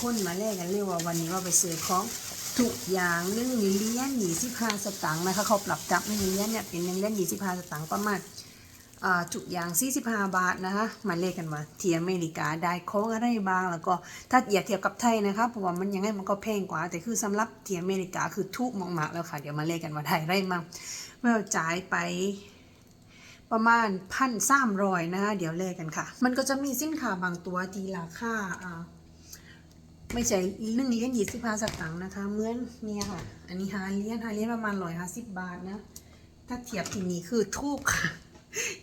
คนมาแลกกันเรียกว่าวันนี้ว่าไปซื้อของทุกอย่างหนึ่งเหรียญยี่สิบห้าสตางค์นะคะเขาปรับจับหนีเหรียญเนี่ยเป็นหนึ่งเหรียญยี่สิบห้าสตางค์ประมาณอ่าทุกอย่าง45 บาทนะคะมาเลขกันมาที่อเมริกาได้ของอะไรบ้างแล้วก็ถ้าอย่าเทียบกับไทยนะคะเพราะว่ามันยังไงมันก็แพงกว่า แต่คือสำหรับที่อเมริกาคือถูกมากๆแล้วค่ะ เดี๋ยวมาเลขกันว่าไทยได้มั่งเมื่อจ่ายไปประมาณพันสามร้อยนะคะเดี๋ยวเลขกันค่ะ มันก็จะมีสินค้าบางตัวที่ราคาอ่า ไม่ใช่หนึ่งเหรียญยี่สิบห้าสตางค์นะคะเหมือนเนี่ยค่ะ อันนี้หาเหรียญหาเหรียญประมาณร้อยห้าสิบบาทนะ ถ้าเทียบที่นี้คือถูกค่ะ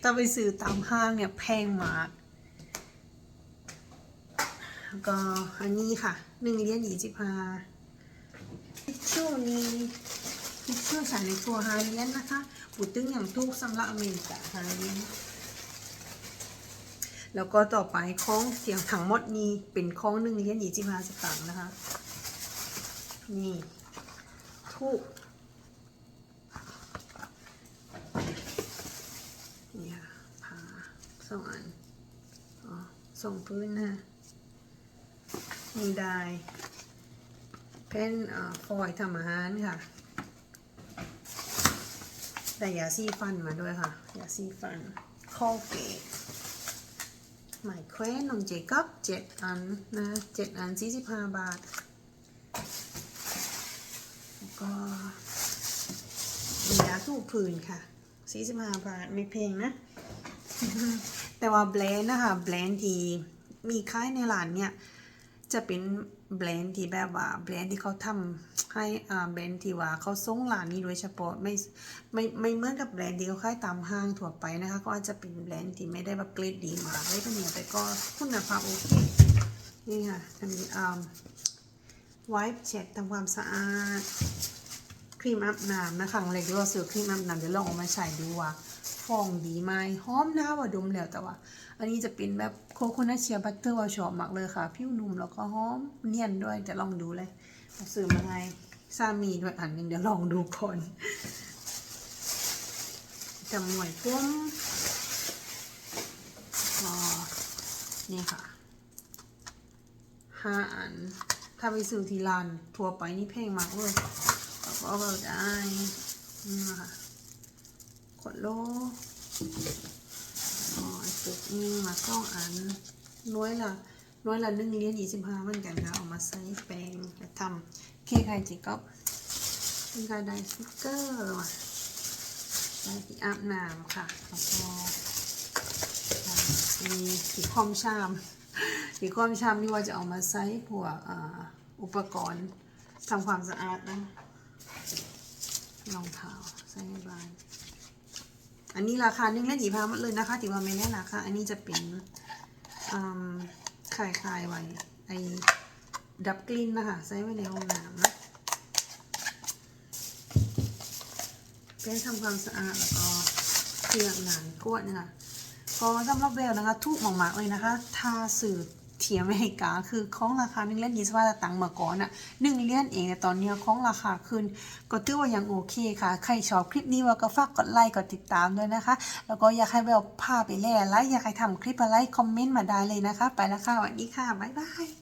ถ้าไปซื้อตามห้างเนี่ยแพงมากแล้วก็อันนี้ค่ะหนึ่งเหรียญยี่สิบห้าทิชชู่นี้ทิชชู่ใส่ในตัวหาเหรียญนะคะปูตึงอย่างถูกสำหรับอเมริกาหาเหรียญ แล้วก็ต่อไปของเสียงทั้งมดนี้เป็นของหนึ่งเหรียญยี่สิบห้าสตางค์นะคะ นี่ถูกนี่ค่ะผ่าสองอันอ๋อส่งพื้นนะนี่ได้เพ่นอ่อฟอยทำอาหารค่ะได้ยาซีฟันมาด้วยค่ะยาซีฟันคอเกต หมายแคว้นของเจกับเจ็ดอันนะเจ็ดอันสี่สิบห้าบาท แล้วก็ยาสู้ผื่นค่ะสี่สิบห้าบาทไม่แพงนะ แต่ว่าแบรนด์นะคะ แบรนด์ที่มีค่ายในร้านเนี่ย จะเป็นแบรนด์ที่แบบว่าแบรนด์ที่เขาทำให้อ่าแบรนด์ที่ว่าเขาส่งหลานนี้โดยเฉพาะไม่ไม่ไม่เหมือนกับแบรนด์ที่เขาขายตามห้างทั่วไปนะคะก็อาจจะเป็นแบรนด์ที่ไม่ได้แบบเกรดดีมากเลยก็เนี่ยแต่ก็คุณภาพโอเคนี่ค่ะทำอ่าไวป์เช็ดทำความสะอาด รีมอาบน้ำนะคะครั้งแรกเราซื้อครีมอาบน้ำเดี๋ยวลองเอามาใช้ดูว่าฟองดีไหมหอมนะว่าดมแล้วแต่ว่า อันนี้จะเป็นแบบโคโคนัทเชียบัตเตอร์ว่าชอบมากเลยค่ะ ผิวนุ่มแล้วก็หอมเนียนด้วยจะลองดูเลยซื้อมาให้สามีด้วยอันนึงเดี๋ยวลองดูก่อนจะหมวยปุ้มอ๋อนี่ค่ะห้าอัน ถ้าไปซื้อที่ร้านทั่วไปนี่แพงมากเลย เราก็เอาได้นี่นะคะขดโลอ๋อตึกนี่มาสองอันน้อยละน้อยละหนึ่งเหรียญยี่สิบห้าเหมือนกันค่ะเอามาใส่แป้งจะทำเค้กไข่จิกอบเป็นกรไดสติ๊กเกอร์ว่ะได้ที่อาบน้ำค่ะแล้วก็มีสีคอมชามสีความชามนี่ว่าจะเอามาใช้พวกอ,อุปกรณ์ทำความสะอาดนะ รองเท้าใส่ในบ้านอันนี้ราคาหนึ่งเล่นหีพาหมดเลยนะคะถือว่าไม่แน่ราคาอันนี้จะเป็นอืมขายขายไว้ไอ้ดับกลิ่นนะคะใส่ไว้ในห้องน้ำนะเป็นทำความสะอาดแล้วก็เครื่องหนานกวดนี่ยค่ะก็สำหรับเบลนะคะถูกมากเลยนะคะถ้าสื่อ ทียมอเมริกาคือของราคาหนึ่งเหรียญยี่สิบห้าสตังค์เมื่อก่อนอะหนึ่งเหรียญเองแต่ตอนนี้ของราคาขึ้น ก็ถือว่ายังโอเคค่ะ ใครชอบคลิปนี้ว่าก็ฝากกดไลค์กดติดตามด้วยนะคะ แล้วก็อยากให้เบลพาไปแล่ไลค์อยากให้ทำคลิปอะไรคอมเมนต์มาได้เลยนะคะ ไปแล้วค่ะสวัสดีค่ะบ๊ายบาย